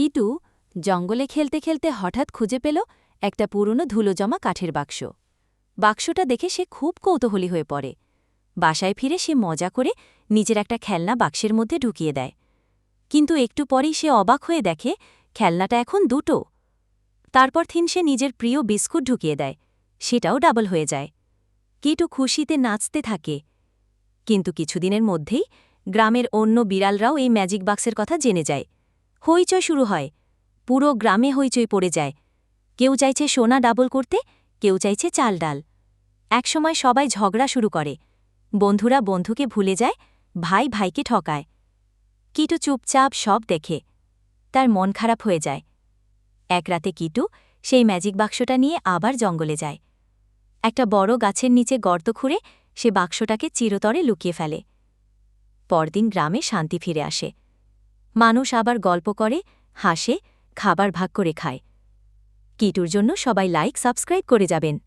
কিটু জঙ্গলে খেলতে খেলতে হঠাৎ খুঁজে পেল একটা পুরনো ধুলো জমা কাঠের বাক্স। বাক্সটা দেখে সে খুব কৌতূহলী হয়ে পড়ে। বাসায় ফিরে সে মজা করে নিজের একটা খেলনা বাক্সের মধ্যে ঢুকিয়ে দেয়। কিন্তু একটু পরেই সে অবাক হয়ে দেখে খেলনাটা এখন দুটো। তারপর থিন সে নিজের প্রিয় বিস্কুট ঢুকিয়ে দেয়। সেটাও ডাবল হয়ে যায়। কিটু খুশিতে নাচতে থাকে। কিন্তু কিছুদিনের মধ্যেই গ্রামের অন্য বিড়ালরাও এই ম্যাজিক বাক্সের কথা জেনে যায়। হইচই শুরু হয়। পুরো গ্রামে হইচই পড়ে যায়। কেউ চাইছে সোনা ডাবল করতে, কেউ চাইছে চাল ডাল। একসময় সবাই ঝগড়া শুরু করে। বন্ধুরা বন্ধুকে ভুলে যায়, ভাই ভাইকে ঠকায়। কিটু চুপচাপ সব দেখে। তার মন খারাপ হয়ে যায়। এক রাতে কিটু সেই ম্যাজিক বাক্সটা নিয়ে আবার জঙ্গলে যায়। একটা বড় গাছের নিচে গর্ত খুঁড়ে সে বাক্সটাকে চিরতরে লুকিয়ে ফেলে। পরদিন গ্রামে শান্তি ফিরে আসে। মানুষ আবার গল্প করে, হাসে, খাবার ভাগ করে খায়। কিটুর জন্য সবাই লাইক, সাবস্ক্রাইব করে যাবেন।